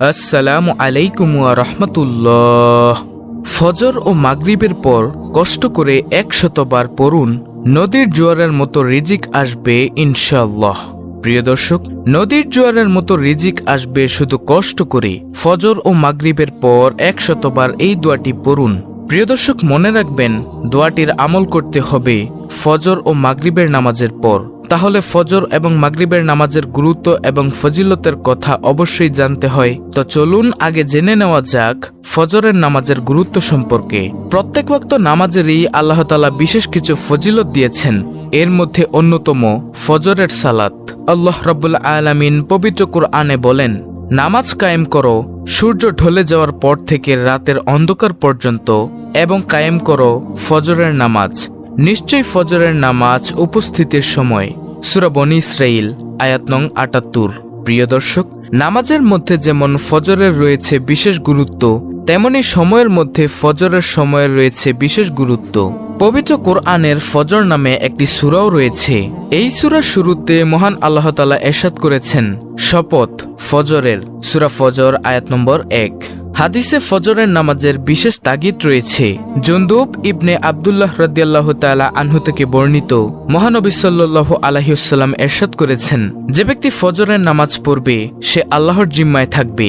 আসসালামু আলাইকুম রহমতুল্লাহ। ফজর ও মাগরিবের পর কষ্ট করে একশতবার পড়ুন, নদীর জোয়ারের মতো রিজিক আসবে ইনশাল্লাহ প্রিয় দর্শক, নদীর জোয়ারের মতো রিজিক আসবে শুধু কষ্ট করে, ফজর ও মাগরিবের পর একশতবার এই দোয়াটি পড়ুন। প্রিয় দর্শক, মনে রাখবেন, দোয়াটির আমল করতে হবে ফজর ও মাগরিবের নামাজের পর। তাহলে ফজর এবং মাগরিবের নামাজের গুরুত্ব এবং ফজিলতের কথা অবশ্যই জানতে হয়। তো চলুন আগে জেনে নেওয়া যাক ফজরের নামাজের গুরুত্ব সম্পর্কে। প্রত্যেক ওয়াক্ত নামাজেরই আল্লাহ তালা বিশেষ কিছু ফজিলত দিয়েছেন। এর মধ্যে অন্যতম ফজরের সালাত। আল্লাহ রব্বুল আলামিন পবিত্র কুরআনে বলেন, নামাজ কায়েম করো, সূর্য ঢলে যাওয়ার পর থেকে রাতের অন্ধকার পর্যন্ত এবং কায়েম করো ফজরের নামাজ। নিশ্চয়ই ফজরের নামাজ উপস্থিতির সময়। সুরা বনি ইসরাইল আয়াত নং আটাত্তর। প্রিয় দর্শক, নামাজের মধ্যে যেমন ফজরের রয়েছে বিশেষ গুরুত্ব, তেমনি সময়ের মধ্যে ফজরের সময়ের রয়েছে বিশেষ গুরুত্ব। পবিত্র কোরআনের ফজর নামে একটি সুরাও রয়েছে। এই সুরার শুরুতে মহান আল্লাহ তালা এরশাদ করেছেন, শপথ ফজরের, সুরা ফজর, আয়াত নম্বর এক। হাদিসে ফজরের নামাজের বিশেষ তাগিদ রয়েছে। জন্দুব ইবনে আবদুল্লাহ রদিয়াল্লাহ তালা আনহু থেকে বর্ণিত মহানবী সাল্লাহ আলহিউসাল্লাম এরশাদ করেছেন, যে ব্যক্তি ফজরের নামাজ পড়বে, সে আল্লাহর জিম্মায় থাকবে।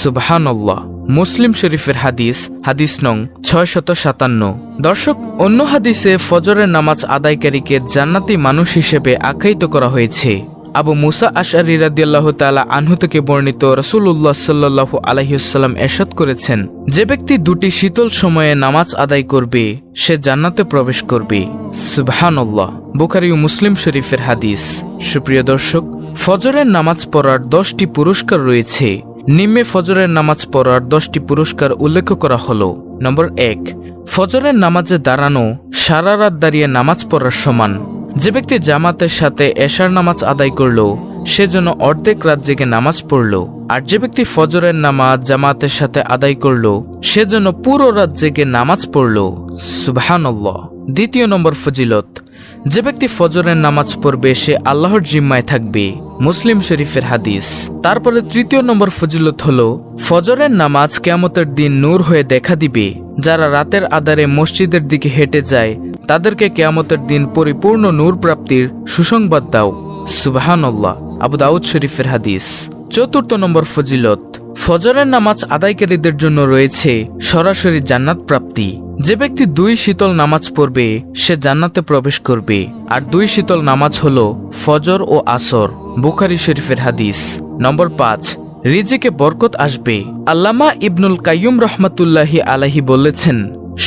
সুবহানাল্লাহ। মুসলিম শরীফের হাদিস হাদিস নং ছয় শত সাতান্ন। দর্শক, অন্য হাদিসে ফজরের নামাজ আদায়কারীকে জান্নাতি মানুষ হিসেবে আখ্যায়িত করা হয়েছে। আবু মুসা আশারি রাদিয়াল্লাহু তাআলা আনহু থেকে বর্ণিত রাসূলুল্লাহ সাল্লাল্লাহু আলাইহিসাল্লাম এরশাদ করেছেন, যে ব্যক্তি দুটি শীতল সময়ে নামাজ আদায় করবে, সে জান্নাতে প্রবেশ করবে। সুবহানাল্লাহ। বুখারী ও মুসলিম শরীফের হাদিস। সুপ্রিয় দর্শক, ফজরের নামাজ পড়ার দশটি পুরস্কার রয়েছে। নিম্নে ফজরের নামাজ পড়ার দশটি পুরস্কার উল্লেখ করা হলো। নম্বর এক, ফজরের নামাজে দাঁড়ানো, সারা রাত দাঁড়িয়ে নামাজ পড়ার সমান। যে ব্যক্তি জামাতের সাথে এশার নামাজ আদায় করল, সে যেন অর্ধেক রাত জেগে নামাজ পড়ল। আর যে ব্যক্তি ফজরের নামাজ জামাতের সাথে আদায় করল, সে যেন পুরো রাত জেগে নামাজ পড়ল। সুবহানাল্লাহ। দ্বিতীয় নম্বর ফজিলত যে ব্যক্তি ফজরের নামাজ পড়বে, সে আল্লাহর জিম্মায় থাকবে। মুসলিম শরীফের হাদিস। তারপরে তৃতীয় নম্বর ফজিলত হল, ফজরের নামাজ কেয়ামতের দিন নূর হয়ে দেখা দিবে। যারা রাতের আধারে মসজিদের দিকে হেঁটে যায়, তাদেরকে কেয়ামতের দিন পরিপূর্ণ নূর প্রাপ্তির সুসংবাদ দাও। সুবাহান্লাহ আবু দাউদ শরীফের হাদিস। চতুর্থ নম্বর ফজিলত ফজরের নামাজ আদায়কারীদের জন্য রয়েছে সরাসরি জান্নাত প্রাপ্তি। যে ব্যক্তি দুই শীতল নামাজ পড়বে, সে জান্নাতে প্রবেশ করবে। আর দুই শীতল নামাজ হল ফজর ও আসর, বুখারি শরীফের হাদিস। নম্বর পাঁচ, রিজিকে বরকত আসবে। আল্লামা ইবনুল কাইয়ুম রহমতুল্লাহি আলাহি বলেছেন,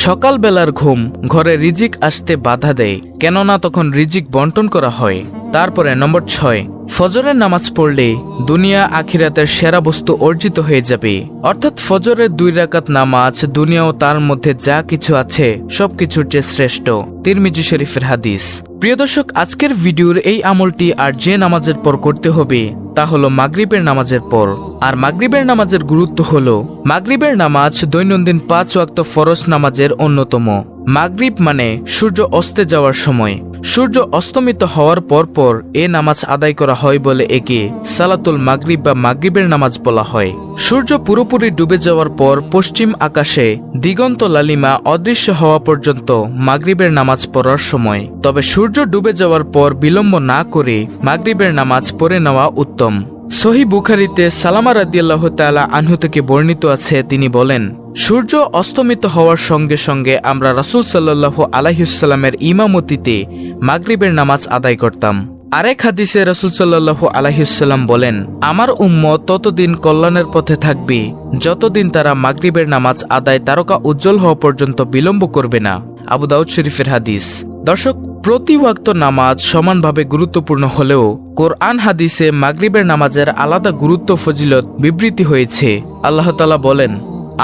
সকালবেলার ঘুম ঘরে রিজিক আসতে বাধা দেয়, কেননা তখন রিজিক বন্টন করা হয়। তারপরে নম্বর ছয়, ফজরের নামাজ পড়লে দুনিয়া আখিরাতের সেরা বস্তু অর্জিত হয়ে যাবে। অর্থাৎ ফজরের দুই রাকাত নামাজ দুনিয়া ও তার মধ্যে যা কিছু আছে, সবকিছুর চেয়ে শ্রেষ্ঠ। তিরমিজি শরীফের হাদিস। প্রিয় দর্শক, আজকের ভিডিওর এই আমলটি আর যে নামাজের পর করতে হবে, তা হলো মাগরিবের নামাজের পর। আর মাগরিবের নামাজের গুরুত্ব হলো, মাগরিবের নামাজ দৈনন্দিন পাঁচ ওয়াক্ত ফরজ নামাজের অন্যতম। মাগরিব মানে সূর্য অস্তে যাওয়ার সময়। সূর্য অস্তমিত হওয়ার পরপর পর এ নামাজ আদায় করা হয় বলে একে সালাতুল মাগরিব বা মাগরিবের নামাজ বলা হয়। সূর্য পুরোপুরি ডুবে যাওয়ার পর পশ্চিম আকাশে দিগন্ত লালিমা অদৃশ্য হওয়া পর্যন্ত মাগরিবের নামাজ পড়ার সময়। তবে সূর্য ডুবে যাওয়ার পর বিলম্ব না করে মাগরিবের নামাজ পড়ে নেওয়া উত্তম। সহি বুখারিতে সালামা রাদিয়াল্লাহ তালা আনহু থেকে বর্ণিত আছে, তিনি বলেন, সূর্য অস্তমিত হওয়ার সঙ্গে সঙ্গে আমরা রাসুল সাল্লাহ আলাহিসাল্লামের ইমামতিতে মাগরিবের নামাজ আদায় করতাম। আরেক হাদিসে রসুল সাল্লাহ আলাহিসাল্লাম বলেন, আমার উম্ম ততদিন কল্যাণের পথে থাকবে, যতদিন তারা মাগরিবের নামাজ আদায় তারকা উজ্জ্বল হওয়া পর্যন্ত বিলম্ব করবে না। আবু দাউদ শরীফের হাদিস। দর্শক প্রতি ওয়াক্ত নামাজ সমানভাবে গুরুত্বপূর্ণ হলেও কোরআন হাদিসে মাগরিবের নামাজের আলাদা গুরুত্ব ফজিলত বিবৃতি হয়েছে। আল্লাহতালা বলেন,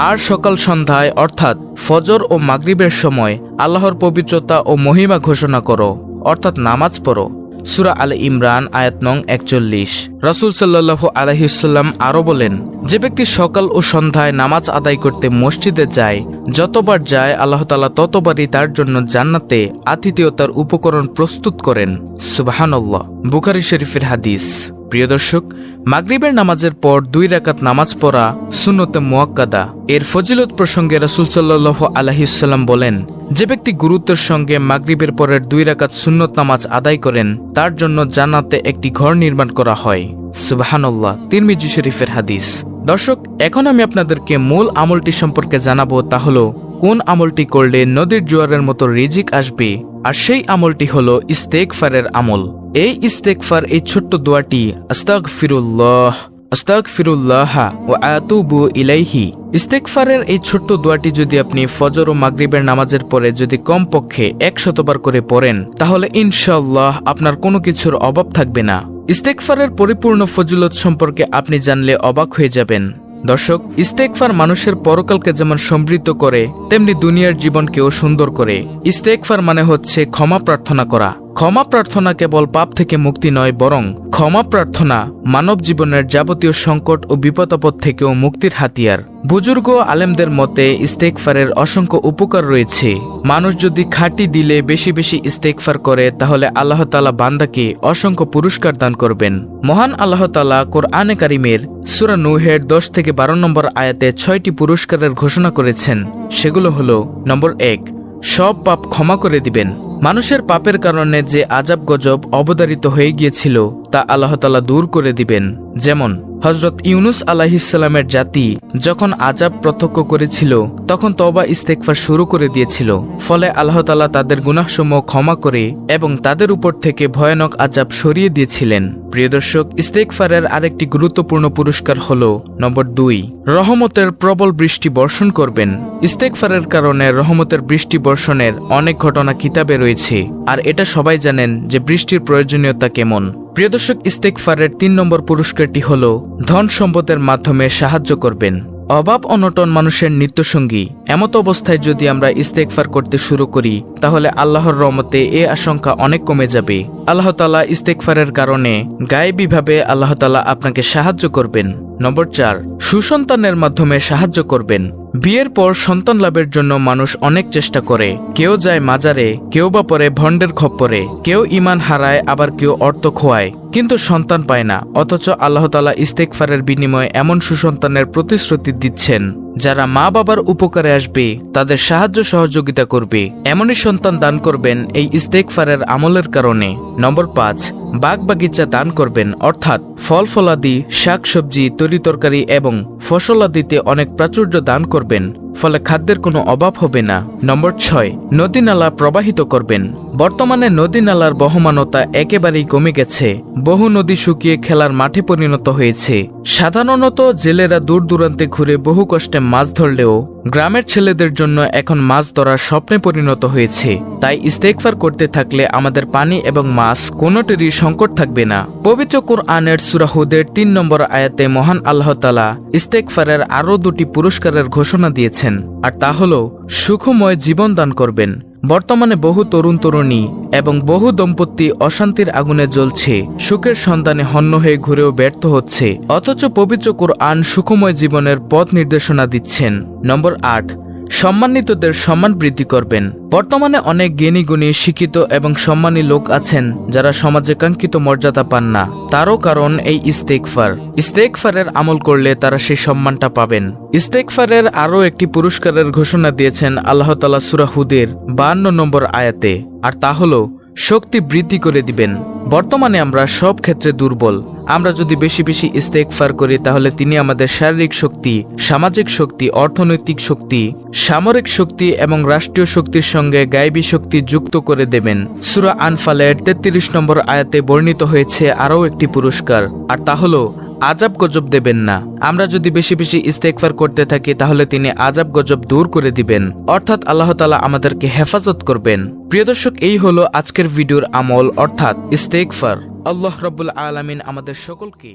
আর সকাল সন্ধ্যায় অর্থাৎ ফজর ও মাগরিবের সময় আল্লাহর পবিত্রতা ও মহিমা ঘোষণা করো, অর্থাৎ নামাজ পড়ো। সুরা আল ইমরান, আয়াত নং একচল্লিশ। রসুল সাল্লাহ আলহিসাল্লাম আরও বলেন, যে ব্যক্তি সকাল ও সন্ধ্যায় নামাজ আদায় করতে মসজিদে যায়, যতবার যায় আল্লাহ তালা ততবারই তার জন্য জান্নাতে আতিথেয়তার উপকরণ প্রস্তুত করেন। সুবাহানল্লাহ। বুখারি শরীফের হাদিস। প্রিয় দর্শক, মাগরিবের নামাজের পর দুই রাকাত নামাজ পড়া সুন্নতে মোয়াক্কাদা। এর ফজিলত প্রসঙ্গে রাসুল সাল্লাহ আলহিসাল্লাম বলেন, যে ব্যক্তি গুরুত্বের সঙ্গে মাগরিবের পরের দুই রাকাত সুন্নত নামাজ আদায় করেন, তার জন্য জান্নাতে একটি ঘর নির্মাণ করা হয়। সুবাহান্লাহ তিরমিজি শরীফের হাদিস। দর্শক, এখন আমি আপনাদেরকে মূল আমলটি সম্পর্কে জানাব, তা হলো, কোন আমলটি করলে নদীর জোয়ারের মতো রিজিক আসবে? আর সেই আমলটি হলো ইস্তেকফারের আমল। এই ইস্তেকফার এই ছোট্ট দোয়াটি আস্তাক ফিরুল্লাহ আস্তাক ফিরুল্লাহ ও আতুবু ইলাইহি। ইস্তেকফারের এই ছোট্ট দোয়াটি যদি আপনি ফজর ও মাগরিবের নামাজের পরে যদি কমপক্ষে একশতবার করে পড়েন, তাহলে ইনশাল্লাহ আপনার কোনো কিছুর অভাব থাকবে না। ইস্তেকফারের পরিপূর্ণ ফজিলত সম্পর্কে আপনি জানলে অবাক হয়ে যাবেন। দর্শক ইস্তেকফার মানুষের পরকালকে যেমন সমৃদ্ধ করে, তেমনি দুনিয়ার জীবনকেও সুন্দর করে। ইস্তেকফার মানে হচ্ছে ক্ষমা প্রার্থনা করা। ক্ষমা প্রার্থনা কেবল পাপ থেকে মুক্তি নয়, বরং ক্ষমা প্রার্থনা মানব জীবনের যাবতীয় সংকট ও বিপদাপদ থেকেও মুক্তির হাতিয়ার। বুজুর্গ আলেমদের মতে ইস্তেকফারের অসংখ্য উপকার রয়েছে। মানুষ যদি খাঁটি দিলে বেশি বেশি ইস্তেকফার করে, তাহলে আল্লাহ তালা বান্দাকে অসংখ্য পুরস্কার দান করবেন। মহান আল্লাহ তালা কোরআনে কারিমের সুরা নুহের দশ থেকে বারো নম্বর আয়াতে ছয়টি পুরস্কারের ঘোষণা করেছেন। সেগুলো হল, নম্বর এক, সব পাপ ক্ষমা করে দিবেন। মানুষের পাপের কারণে যে আজাব গজব অবদারিত হয়ে গিয়েছিল, তা আল্লাহতালা দূর করে দিবেন। যেমন হজরত ইউনুস আলাহিসাল্লামের জাতি যখন আজাব প্রত্যক্ষ করেছিল, তখন তবা ইস্তেকফার শুরু করে দিয়েছিল। ফলে আল্লাহ তালা তাদের গুনাহসমূহ ক্ষমা করে এবং তাদের উপর থেকে ভয়ানক আজাব সরিয়ে দিয়েছিলেন। প্রিয় দর্শক ইস্তেকফারের আরেকটি গুরুত্বপূর্ণ পুরস্কার হল, নম্বর দুই, রহমতের প্রবল বৃষ্টি বর্ষণ করবেন। ইস্তেকফারের কারণে রহমতের বৃষ্টি বর্ষণের অনেক ঘটনা কিতাবে রয়েছে, আর এটা সবাই জানেন যে বৃষ্টির প্রয়োজনীয়তা কেমন। প্রিয় দর্শক ইস্তেকফারের তিন নম্বর পুরস্কারটি হল, ধন সম্পদের মাধ্যমে সাহায্য করবেন। অভাব অনটন মানুষের নিত্যসঙ্গী। এমত অবস্থায় যদি আমরা ইস্তেকফার করতে শুরু করি, তাহলে আল্লাহর রহমতে এ আশঙ্কা অনেক কমে যাবে। আল্লাহ তালা ইস্তেকফারের কারণে গায়েবীভাবে আল্লাহ তালা আপনাকে সাহায্য করবেন। নম্বর চার, সুসন্তানের মাধ্যমে সাহায্য করবেন। বিয়ের পর সন্তান লাভের জন্য মানুষ অনেক চেষ্টা করে। কেউ যায় মাজারে, কেউ বা পরে ভণ্ডের খপ্পরে, কেউ ইমান হারায়, আবার কেউ অর্থ খোয়ায়। কিন্তু সন্তান পায় না, অথচ আল্লাহ তালা ইস্তেকফারের বিনিময়ে এমন সুসন্তানের প্রতিশ্রুতি দিচ্ছেন, যারা মা বাবার উপকারে আসবে, তাদের সাহায্য সহযোগিতা করবে। এমনই সন্তান দান করবেন এই ইস্তেকফারের আমলের কারণে। নম্বর পাঁচ বাগ বাগিচা দান করবেন, অর্থাৎ ফল ফলাদি শাক সবজি তরি তরকারি এবং ফসলাদিতে অনেক প্রাচুর্য দান করবেন। ফলে খাদ্যের কোনো অভাব হবে না। নম্বর ছয় নদী নালা প্রবাহিত করবেন। বর্তমানে নদী নালার বহমানতা একেবারেই কমে গেছে। বহু নদী শুকিয়ে খেলার মাঠে পরিণত হয়েছে। সাধারণত জেলেরা দূর দূরান্তে ঘুরে বহু কষ্টে মাছ ধরলেও গ্রামের ছেলেদের জন্য এখন মাছ ধরার স্বপ্নে পরিণত হয়েছে। তাই ইস্তেকফার করতে থাকলে আমাদের পানি এবং মাছ কোনোটিরই সংকট থাকবে না। পবিত্র কোরআনের সুরাহুদের তিন নম্বর আয়াতে মহান আল্লাহ তালা ইস্তেকফারের আরও দুটি পুরস্কারের ঘোষণা দিয়েছেন। আর তা হল, সুখময় জীবন দান করবেন। বর্তমানে বহু তরুণ তরুণী এবং বহু দম্পতি অশান্তির আগুনে জ্বলছে, সুখের সন্ধানে হন্য হয়ে ঘুরেও ব্যর্থ হচ্ছে, অথচ পবিত্র কোরআন সুখময় জীবনের পথ নির্দেশনা দিচ্ছেন। নম্বর আট সম্মানিতদের সম্মান বৃদ্ধি করবেন। বর্তমানে অনেক জ্ঞানী গুণী, শিক্ষিত এবং সম্মানী লোক আছেন যারা সমাজে কাঙ্ক্ষিত মর্যাদা পান না। তারও কারণ এই ইস্তেকফার ইস্তেকফারের আমল করলে তারা সেই সম্মানটা পাবেন। ইস্তেকফারের আরও একটি পুরস্কারের ঘোষণা দিয়েছেন আল্লাহ তালা সুরাহুদের বান্ন নম্বর আয়াতে। আর তা হল শক্তি বৃদ্ধি করে দিবেন। বর্তমানে আমরা সব ক্ষেত্রে দুর্বল। আমরা যদি বেশি বেশি ইস্তেকফার করি, তাহলে তিনি আমাদের শারীরিক শক্তি, সামাজিক শক্তি, অর্থনৈতিক শক্তি, সামরিক শক্তি এবং রাষ্ট্রীয় শক্তির সঙ্গে গায়েবী শক্তি যুক্ত করে দেবেন। সুরা আনফালের তেত্রিশ নম্বর আয়াতে বর্ণিত হয়েছে আরও একটি পুরস্কার, আর তা হলো আজাব গজব দেবেন না। আমরা যদি বেশি বেশি ইস্তেকফার করতে থাকি, তাহলে তিনি আজাব গজব দূর করে দিবেন। অর্থাৎ আল্লাহ তালা আমাদেরকে হেফাজত করবেন। প্রিয় দর্শক, এই হলো আজকের ভিডিওর আমল, অর্থাৎ ইস্তেকফার আল্লাহ রবুল আলমিন আমাদের সকলকে